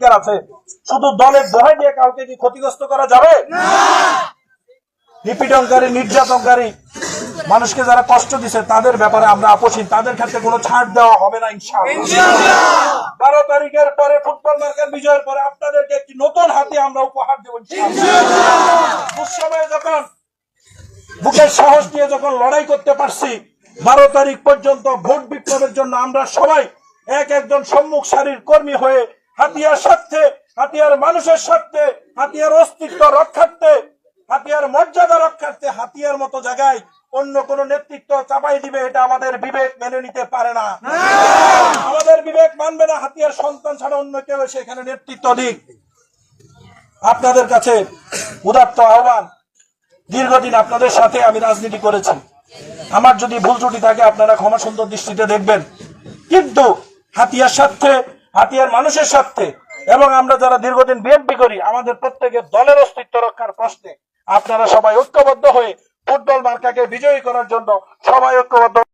অধিকার আছে। শুধু দলের দোহাই দিয়ে কাউকে কি ক্ষতিগ্রস্ত করা যাবে? নিপীড়নকারী নির্যাতনকারী মানুষকে যারা কষ্ট দিছে তাদের ব্যাপারে আমরা আপোষহীন। তাদের ক্ষেত্রে কোনো ছাড় দেওয়া হবে না ইনশাআল্লাহ। বারো তারিখের পরে ফুটবল মার্কার বিজয়ের পরে আপনাদেরকে একটি নতুন হাতে আমরা উপহার দেবো দুঃসময়ে যখন বুকের সাহস নিয়ে যখন লড়াই করতে পারছি বারো তারিখ পর্যন্ত ভোট বিপ্লবের জন্য আমরা সবাই এক একজন সম্মুখ সারির কর্মী হয়ে হাতিয়ার স্বার্থে, হাতিয়ার মানুষের স্বার্থে, হাতিয়ার অস্তিত্ব রক্ষার্থে, হাতিয়ার মর্যাদা রক্ষার্থে হাতিয়ার মতো জায়গায় অন্য কোন নেতৃত্ব চাপাই দিবে এটা আমাদের বিবেক মেনে নিতে পারে না। আমাদের বিবেক মানবে না, হাতিয়ার সন্তান ছাড়া অন্য কেউ সেখানে নেতৃত্ব দিক। আপনাদের কাছে উদাত্ত আহ্বান, দীর্ঘদিন আপনাদের সাথে আমি রাজনীতি করেছি। আমার যদি ভুল ত্রুটি থাকে আপনারা ক্ষমা সুন্দর দৃষ্টিতে দেখবেন। কিন্তু হাতিয়ার স্বার্থে হাতিয়ার মানুষের স্বার্থে। এবং আমরা যারা দীর্ঘদিন বিএনপি করি, আমাদের প্রত্যেকের দলের অস্তিত্ব রক্ষার প্রশ্নে আপনারা সবাই ঐক্যবদ্ধ হয়ে ফুটবল মার্কাকে বিজয়ী করার জন্য সবাই ঐক্যবদ্ধ